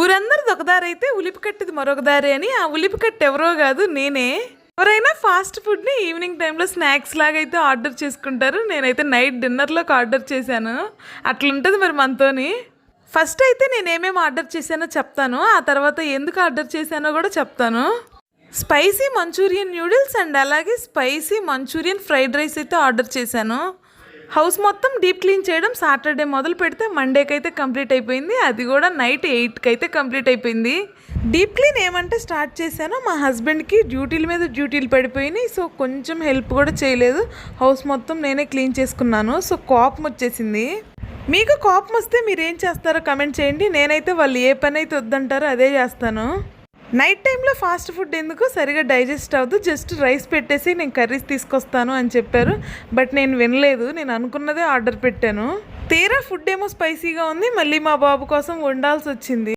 ఊరందరిది ఒక దారి అయితే ఉలిపికట్టిది మరొక దారి అని ఆ ఉలిపికట్టు ఎవరో కాదు నేనే. ఎవరైనా ఫాస్ట్ ఫుడ్ని ఈవినింగ్ టైంలో స్నాక్స్ లాగా అయితే ఆర్డర్ చేసుకుంటారు. నేనైతే నైట్ డిన్నర్లోకి ఆర్డర్ చేశాను. అట్లుంటుంది మరి మనతోని. ఫస్ట్ అయితే నేను ఏమేమి ఆర్డర్ చేశానో చెప్తాను. ఆ తర్వాత ఎందుకు ఆర్డర్ చేశానో కూడా చెప్తాను. స్పైసీ మంచూరియన్ న్యూడిల్స్ అండ్ అలాగే స్పైసీ మంచూరియన్ ఫ్రైడ్ రైస్ అయితే ఆర్డర్ చేశాను. హౌస్ మొత్తం డీప్ క్లీన్ చేయడం సాటర్డే మొదలు పెడితే మండేకి అయితే కంప్లీట్ అయిపోయింది. అది కూడా నైట్ ఎయిట్కి అయితే కంప్లీట్ అయిపోయింది. డీప్ క్లీన్ ఏమంటే స్టార్ట్ చేశాను. మా హస్బెండ్కి డ్యూటీల మీద డ్యూటీలు పడిపోయినాయి. సో కొంచెం హెల్ప్ కూడా చేయలేదు. హౌస్ మొత్తం నేనే క్లీన్ చేసుకున్నాను. సో కోపం వచ్చేసింది. మీకు కోపం వస్తే మీరు ఏం చేస్తారో కమెంట్ చేయండి. నేనైతే వాళ్ళు ఏ పని అయితే వద్దంటారో అదే చేస్తాను. నైట్ టైంలో ఫాస్ట్ ఫుడ్ ఎందుకు సరిగా డైజెస్ట్ అవ్వదు? జస్ట్ రైస్ పెట్టేసి నేను కర్రీస్ తీసుకొస్తాను అని చెప్పారు. బట్ నేను వినలేదు. నేను అనుకున్నదే ఆర్డర్ పెట్టాను. తీరా ఫుడ్ ఏమో స్పైసీగా ఉంది. మళ్ళీ మా బాబు కోసం వండాల్సి వచ్చింది.